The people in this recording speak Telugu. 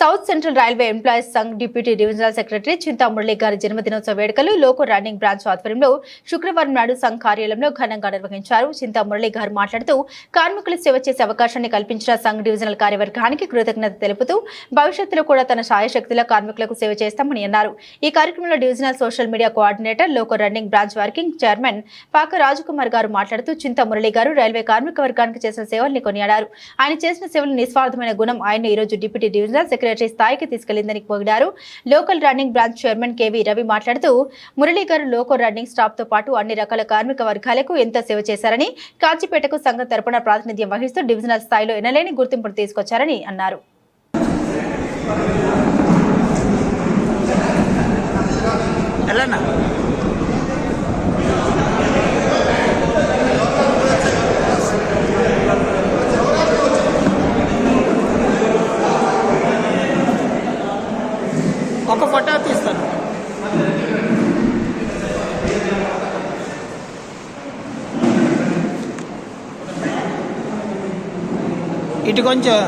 South central railway employees Sangh deputy divisional secretary Chinta Murali గారి జన్మదినోత్సవ వేడుకలు లోకో రన్నింగ్ బ్రాంచ్ ఆధ్వర్యంలో శుక్రవారం నాడు సంఘ్ కార్యాలయంలో ఘనంగా నిర్వహించారు. చింతా మురళి గారు మాట్లాడుతూ కార్మికులు సేవ చేసే అవకాశాన్ని కల్పించిన సంఘ్ డివిజనల్ కార్యవర్గానికి కృతజ్ఞత తెలుపుతూ భవిష్యత్తులో కూడా తన సాయశక్తిలో కార్మికులకు సేవ చేస్తామని అన్నారు. ఈ కార్యక్రమంలో divisional social media coordinator loco running branch working chairman Paka Rajkumar గారు మాట్లాడుతూ చింతా మురళి గారు రైల్వే కార్మిక వర్గానికి చేసిన సేవల్ని కొనియాడారు. ఆయన చేసిన సేవలు నిస్వార్థమైన గుణం. ఆయన ఈ రోజు డిప్యూటీ డివిజనల్ సెక్రటరీ స్థాయికి తీసుకెళ్ళిందని పొగిడారు local running branch chairman KV Ravi మాట్లాడుతూ మురళీఘర్ లోకల్ రన్నింగ్ స్టాఫ్తో పాటు అన్ని రకాల కార్మిక వర్గాలకు ఎంతో సేవ చేశారని కాచిపేటకు సంఘం తరపున ప్రాతినిధ్యం వహిస్తూ డివిజనల్ స్థాయిలో ఎనలేని గుర్తింపును తీసుకొచ్చారని అన్నారు. వెళ్ళన్నా ఒక ఫోటో తీస్తాను. ఇటు కొంచెం